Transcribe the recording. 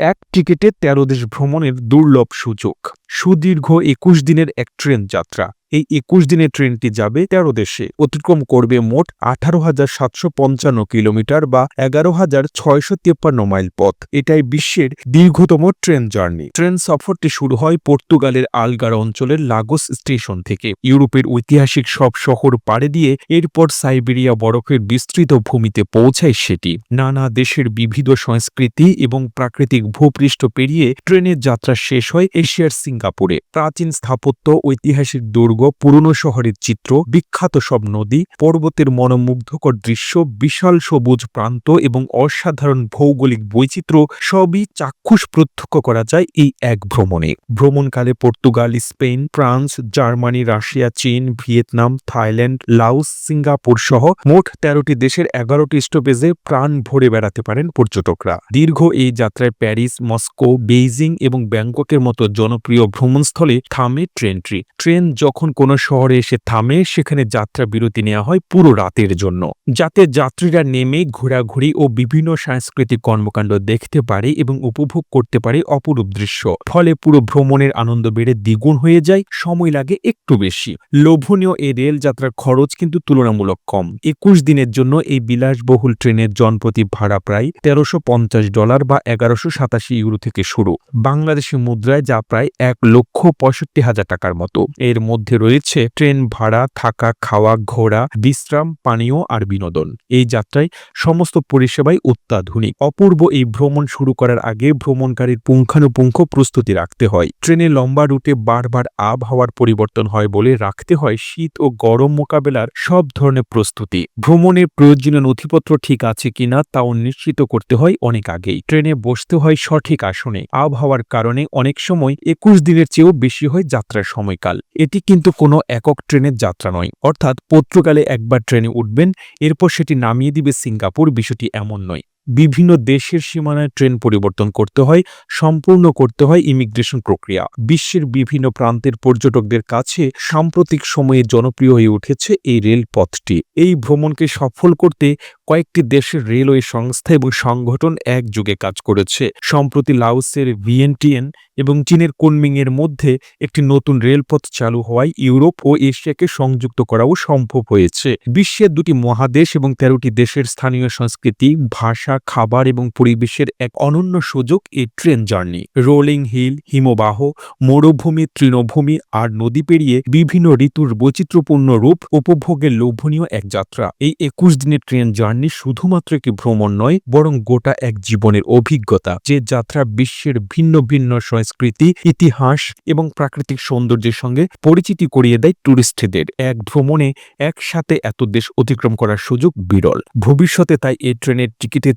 এক টিকিটে তেরো দেশ ভ্রমণের দুর্লভ সুযোগ। সুদীর্ঘ একুশ দিনের এক ট্রেন যাত্রা। এই একুশ দিনের ট্রেনটি যাবে তেরো দেশে। অতিক্রম করবে মোট আঠারো হাজার সাতশো পঞ্চান্ন কিলোমিটার বা এগারো হাজার ছয়শো তিপ্পান্ন মাইল পথ। এটাই বিশ্বের দীর্ঘতম ট্রেন জার্নি। ট্রেন সফরটি শুরু হয় পর্তুগালের আলগার অঞ্চলের লাগোস স্টেশন থেকে। ইউরোপের ঐতিহাসিক সব শহর পাড়ে দিয়ে এরপর সাইবেরিয়া বরফের বিস্তৃত ভূমিতে পৌঁছায় সেটি। নানা দেশের বিবিধ সংস্কৃতি এবং প্রাকৃতিক ভূপৃষ্ঠ পেরিয়ে ট্রেনের যাত্রা শেষ হয় এশিয়ার সিঙ্গাপুরে। প্রাচীন স্থাপত্য, ঐতিহাসিক দুর্গ, পুরনো শহরের চিত্র, বিখ্যাত সব নদী, পর্বতের মনোমুগ্ধকর দৃশ্য, বিশাল সবুজ প্রান্ত এবং অসাধারণ ভৌগোলিক বৈচিত্র্য সবই চাক্ষুষ প্রত্যক্ষ করা যায় এই এক ভ্রমণে। ভ্রমণকালে Portugal, Spain, France, Germany, Russia, চীন, ভিয়েতনাম, থাইল্যান্ড, লাওস, সিঙ্গাপুর সহ মোট তেরোটি দেশের এগারোটি স্টপেজে প্রাণ ভরে বেড়াতে পারেন পর্যটকরা। দীর্ঘ এই যাত্রায় প্যারিস, মস্কো, বেইজিং এবং ব্যাংককের মতো জনপ্রিয় ভ্রমণস্থলে থামে ট্রেনটি। ট্রেন যখন কোনো শহরে এসে থামে, সেখানে যাত্রা বিরতি নেওয়া হয় পুরো রাতের জন্য। যাতে যাত্রীরা নেমে, ঘোরাঘুরি ও বিভিন্ন সাংস্কৃতিক কর্মকাণ্ড দেখতে পারে এবং উপভোগ করতে পারে অপরূপ দৃশ্য। ফলে পুরো ভ্রমণের আনন্দ বেড়ে দ্বিগুণ হয়ে যায়, সময় লাগে একটু বেশি। লোভনীয় এই রেল যাত্রার খরচ কিন্তু তুলনামূলক কম। একুশ দিনের জন্য এই বিলাসবহুল ট্রেনের জনপ্রতি ভাড়া প্রায় তেরোশো ডলার বা এগারোশো ইউরো থেকে শুরু। বাংলাদেশি মুদ্রায় যা প্রায় এক লক্ষ পঁয়ষট্টি হাজার টাকার মতো। এর মধ্যে রয়েছে ট্রেন ভাড়া, থাকা, খাওয়া ঘোরা বিশ্রাম, পানীয় আর বিনোদন। এই যাত্রায় সমস্ত পরিষেবাই অত্যাধুনিক। অপূর্ব এই ভ্রমণ শুরু করার আগে ভ্রমণকারীর পুঙ্খানুপুঙ্খ প্রস্তুতি রাখতে হয়। ট্রেনে লম্বা রুটে বারবার আবহাওয়ার পরিবর্তন হয় বলে রাখতে হয় শীত ও গরম মোকাবেলার সব ধরনের প্রস্তুতি। ভ্রমণের প্রয়োজনীয় নথিপত্র ঠিক আছে কিনা তাও নিশ্চিত করতে হয় অনেক আগেই। ট্রেনে বসতে হয় সঠিক আসনে। আবহাওয়ার কারণে অনেক সময় একুশ দিনের চেয়েও বেশি হয় যাত্রার সময়কাল। এটি কিন্তু কোনো একক ট্রেনের যাত্রা নয়। অর্থাৎ পত্রকালে একবার ট্রেনে উঠবেন, এরপর সেটি নামিয়ে দিবে সিঙ্গাপুর, বিষয়টি এমন নয়। বিভিন্ন দেশের সীমানায় ট্রেন পরিবর্তন করতে হয়, সম্পূর্ণ করতে হয় ইমিগ্রেশন প্রক্রিয়া। বিশ্বের বিভিন্ন প্রান্তের পর্যটকদের কাছে সাম্প্রতিক সময়ে জনপ্রিয় হয়ে উঠেছে এই রেলপথটি। এই ভ্রমণকে সফল করতে কয়েকটি দেশের রেলওয়ে সংস্থা এবং সংগঠন একযোগে কাজ করেছে। সম্প্রতি লাউসের ভিএনটিএন এবং চীনের কুনমিং এর মধ্যে একটি নতুন রেলপথ চালু হওয়ায় ইউরোপ ও এশিয়াকে সংযুক্ত করাও সম্ভব হয়েছে। বিশ্বের দুটি মহাদেশ এবং তেরোটি দেশের স্থানীয় সংস্কৃতি, ভাষা খাবার এবং পরিবেশের এক অনন্য সুযোগ এই ট্রেন জার্নি। রোলিং হিল, হিমবাহ, মরুভূমি, তৃণভূমি আর নদী পেরিয়ে বিভিন্ন ঋতুর বৈচিত্র্যপূর্ণ রূপ উপভোগের লোভনীয় এক যাত্রা। এই একুশ দিনের ট্রেন জার্নি শুধুমাত্র একটি ভ্রমণ নয়, বরং গোটা এক জীবনের অভিজ্ঞতা, যে যাত্রা বিশ্বের ভিন্ন ভিন্ন সংস্কৃতি, ইতিহাস এবং প্রাকৃতিক সৌন্দর্যের সঙ্গে পরিচিতি করিয়ে দেয় টুরিস্টদের। এক ভ্রমণে একসাথে এত দেশ অতিক্রম করার সুযোগ বিরল। ভবিষ্যতে তাই এই ট্রেনের টিকিটের